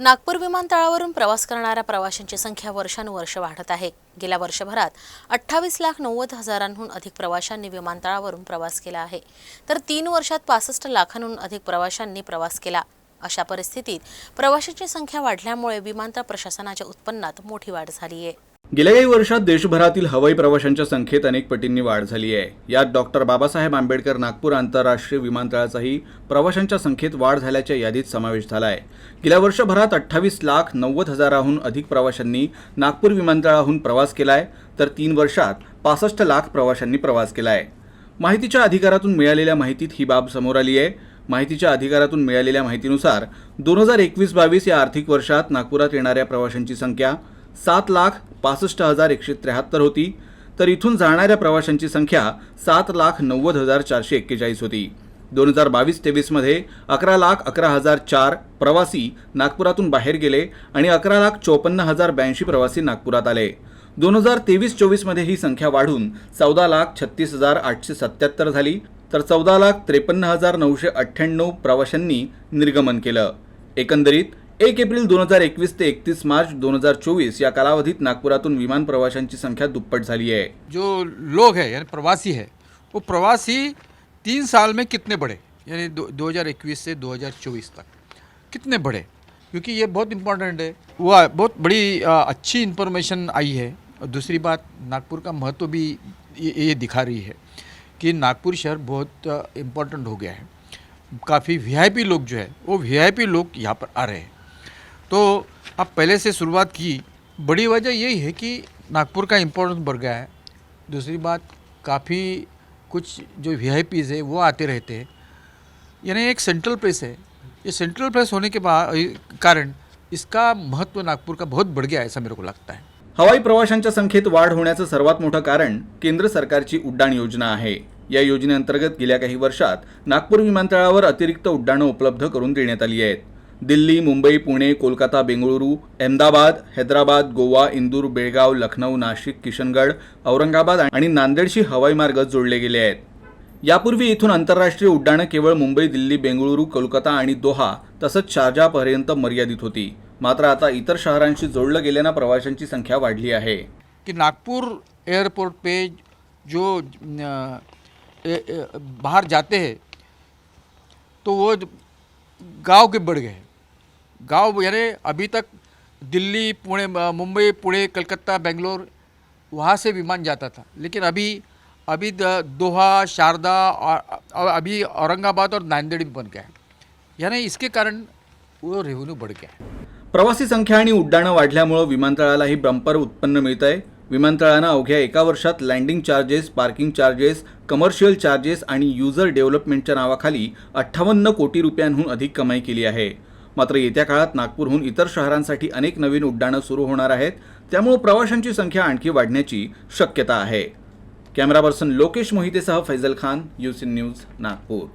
नागपूर विमानतळावरून प्रवास करणाऱ्या प्रवाशांची संख्या वर्षानुवर्ष वाढत आहे. गेल्या वर्षभरात अठ्ठावीस लाख नव्वद हजारांहून अधिक प्रवाशांनी विमानतळावरून प्रवास केला आहे. तर तीन वर्षात पासष्ट लाखांहून अधिक प्रवाशांनी प्रवास केला. अशा परिस्थितीत प्रवाशांची संख्या वाढल्यामुळे विमानतळ प्रशासनाच्या उत्पन्नात मोठी वाढ झाली आहे. गेल्या काही वर्षात देशभरातील हवाई प्रवाशांच्या संख्येत अनेक पटींनी वाढ झाली आहे. यात डॉक्टर बाबासाहेब आंबेडकर नागपूर आंतरराष्ट्रीय विमानतळाचाही प्रवाशांच्या संख्येत वाढ झाल्याच्या यादीत समावेश झाला आहे. गेल्या वर्षभरात अठ्ठावीस लाख नव्वद हजाराहून अधिक प्रवाशांनी नागपूर विमानतळाहून प्रवास केला आहे तर तीन वर्षात पासष्ट लाख प्रवाशांनी प्रवास केला आहे माहितीच्या अधिकारातून मिळालेल्या माहितीत ही बाब समोर आली आहे. माहितीच्या अधिकारातून मिळालेल्या माहितीनुसार दोन हजार एकवीस बावीस या आर्थिक वर्षात नागपुरात येणाऱ्या प्रवाशांची संख्या सात लाख पासष्ट हजार एकशे त्र्याहत्तर होती. तर इथून जाणाऱ्या प्रवाशांची संख्या सात लाख नव्वद हजार चारशे एक्केचाळीस होती. दोन हजार बावीस तेवीसमध्ये अकरा लाख अकरा हजार चार प्रवासी नागपुरातून बाहेर गेले आणि अकरा लाख चोपन्न हजार ब्याऐंशी प्रवासी नागपुरात आले. दोन हजार तेवीस चोवीसमध्ये ही संख्या वाढून चौदा लाख छत्तीस हजार आठशे सत्याहत्तर झाली. तर चौदा लाख त्रेपन्न हजार नऊशे अठ्ठ्याण्णव प्रवाशांनी निर्गमन केलं. एकंदरीत एक एप्रिल दोन हजार एकवीस ते एकतीस मार्च दोन हजार चोवीस या कालावधीत नागपुरातून विमान प्रवाशांची संख्या दुप्पट झाली आहे. जो लोग हैं यानी प्रवासी है वो प्रवासी तीन साल में कितने बढ़े? यानी दो दो हज़ार इक्कीस से दो हज़ार चौबीस तक कितने बढ़े? क्योंकि ये बहुत इम्पोर्टेंट है। वो बहुत बड़ी अच्छी इन्फॉर्मेशन आई है। और दूसरी बात नागपुर का महत्त्व भी ये, ये दिखा रही है कि नागपुर शहर बहुत इम्पोर्टेंट हो गया है। काफ़ी वीआईपी लोग जो है वो वीआईपी लोग यहाँ पर आ रहे हैं। तो आप पहले से शुरुआत की। बड़ी वजह यही है कि नागपुर का इम्पोर्टेंस बढ़ गया है। दूसरी बात काफ़ी कुछ जो वी है वो आते रहते हैं। यानी एक सेंट्रल प्लेस है। ये सेंट्रल प्लेस होने के कारण इसका महत्त्व नागपुर का बहुत बढ़ गया है ऐसा मेरे को लगता है। हवाई प्रवाशांच्या संख्येत वाढ होण्याचं सर्वात मोठं कारण केंद्र सरकारची उड्डाण योजना आहे। या योजनेअंतर्गत गेल्या काही वर्षात नागपूर विमानतळावर अतिरिक्त उड्डाणं उपलब्ध करून देण्यात आली आहेत। दिल्ली मुंबई पुणे कोलकाता बेंगळुरू अहमदाबाद हैदराबाद गोवा इंदूर बेळगाव लखनौ नाशिक किशनगड औरंगाबाद आणि नांदेडशी हवाई मार्ग जोडले गेले आहेत. यापूर्वी इथून आंतरराष्ट्रीय उड्डाणं केवळ मुंबई दिल्ली बेंगळुरू कोलकाता आणि दोहा तसंच शारजापर्यंत मर्यादित होती. मात्र आता इतर शहरांशी जोडलं गेल्यानं प्रवाशांची संख्या वाढली आहे. की नागपुर एयरपोर्ट पे जो ए, ए, बाहर जाते हैं तो वो गांव के बढ़ गए गाँव यानी अभी तक दिल्ली पुणे मुंबई पुणे कलकत्ता बेंगलोर वहाँ से विमान जाता था। लेकिन अभी अभी द- दोहा शारदा और अभी औरंगाबाद और नांदेड़ भी बन गया है। यानी इसके कारण वो रेवेन्यू बढ़ गया है। प्रवासी संख्या आणि उड्डाणं वाढल्यामुळं विमानतळालाही बंपर उत्पन्न मिळत आहे विमानतळानं अवघ्या एका वर्षात landing charges parking charges commercial charges आणि युजर डेव्हलपमेंटच्या नावाखाली अठ्ठावन्न कोटी रुपयांहून अधिक कमाई केली आहे. मात्र येत्या काळात नागपूरहून इतर शहरांसाठी अनेक नवीन उड्डाणं सुरू होणार आहेत. त्यामुळे प्रवाशांची संख्या आणखी वाढण्याची शक्यता आहे. कॅमेरा पर्सन लोकेश मोहितेसह फैजल खान युसिन न्यूज नागपूर.